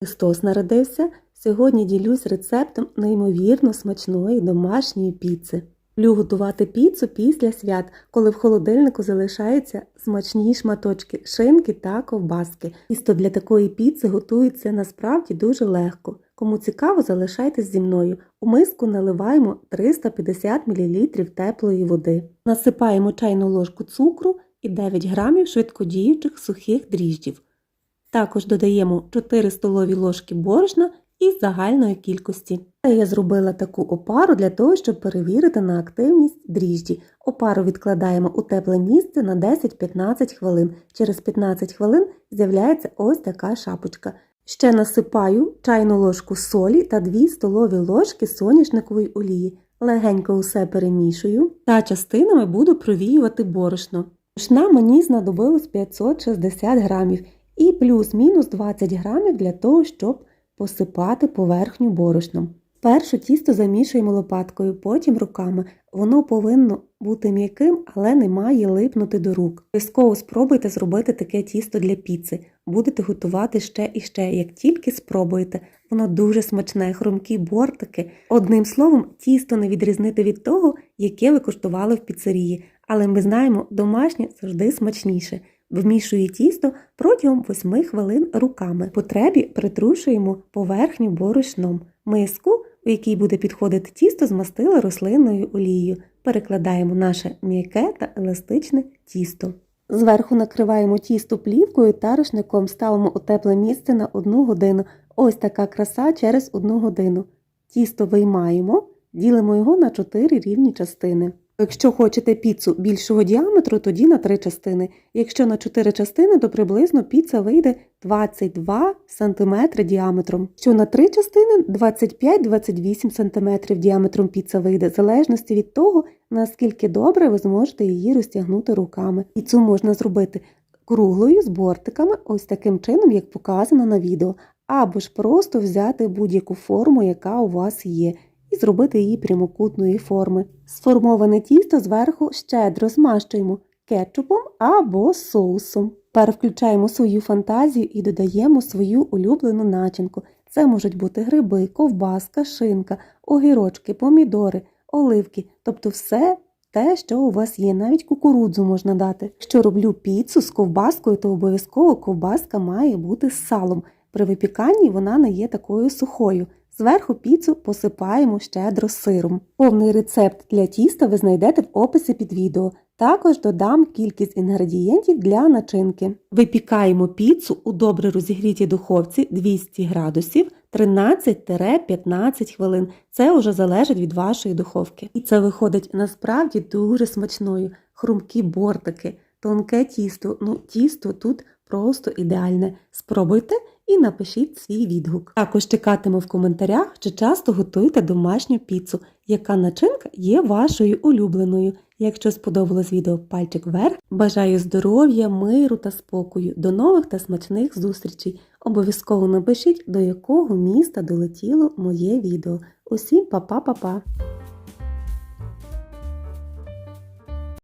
Христос народився. Сьогодні ділюсь рецептом неймовірно смачної домашньої піци. Люблю готувати піцу після свят, коли в холодильнику залишаються смачні шматочки шинки та ковбаски. Тісто для такої піци готується насправді дуже легко. Кому цікаво, залишайтесь зі мною. У миску наливаємо 350 мл теплої води. Насипаємо чайну ложку цукру і 9 грамів швидкодіючих сухих дріжджів. Також додаємо 4 столові ложки борошна із загальної кількості. Я зробила таку опару для того, щоб перевірити на активність дріжджі. Опару відкладаємо у тепле місце на 10-15 хвилин. Через 15 хвилин з'являється ось така шапочка. Ще насипаю чайну ложку солі та 2 столові ложки соняшникової олії. Легенько усе перемішую та частинами буду провіювати борошно. Борошна мені знадобилось 560 грамів і плюс-мінус 20 грамів для того, щоб посипати поверхню борошном. Першу тісто замішуємо лопаткою, потім руками. Воно повинно бути м'яким, але не має липнути до рук. Обов'язково спробуйте зробити таке тісто для піци. Будете готувати ще і ще, як тільки спробуєте. Воно дуже смачне, хрумкі бортики. Одним словом, тісто не відрізнити від того, яке ви куштували в піцерії. Але ми знаємо, домашнє завжди смачніше. Вмішую тісто протягом 8 хвилин руками. Потребі притрушуємо поверхню борошном. Миску, у якій буде підходити тісто, змастила рослинною олією. Перекладаємо наше м'яке та еластичне тісто. Зверху накриваємо тісто плівкою та рушником ставимо у тепле місце на 1 годину. Ось така краса через 1 годину. Тісто виймаємо, ділимо його на 4 рівні частини. Якщо хочете піцу більшого діаметру, тоді на 3 частини. Якщо на 4 частини, то приблизно піца вийде 22 см діаметром. Що на 3 частини 25-28 см діаметром піца вийде, в залежності від того, наскільки добре ви зможете її розтягнути руками. Піцу можна зробити круглою з бортиками, ось таким чином, як показано на відео, або ж просто взяти будь-яку форму, яка у вас є зробити її прямокутної форми. Сформоване тісто зверху щедро змащуємо кетчупом або соусом. Тепер включаємо свою фантазію і додаємо свою улюблену начинку. Це можуть бути гриби, ковбаска, шинка, огірочки, помідори, оливки, тобто все те, що у вас є, навіть кукурудзу можна дати. Якщо роблю піцу з ковбаскою, то обов'язково ковбаска має бути з салом. При випіканні вона не є такою сухою. Зверху піцу посипаємо щедро сиром. Повний рецепт для тіста ви знайдете в описі під відео. Також додам кількість інгредієнтів для начинки. Випікаємо піцу у добре розігрітій духовці 200 градусів 13-15 хвилин. Це вже залежить від вашої духовки. І це виходить насправді дуже смачною. Хрумкі бортики, тонке тісто. Ну, тісто тут просто ідеальне. Спробуйте і напишіть свій відгук. Також чекатиму в коментарях, чи часто готуєте домашню піцу, яка начинка є вашою улюбленою. Якщо сподобалось відео пальчик вверх, бажаю здоров'я, миру та спокою. До нових та смачних зустрічей. Обов'язково напишіть, до якого міста долетіло моє відео. Усім па-па-па-па!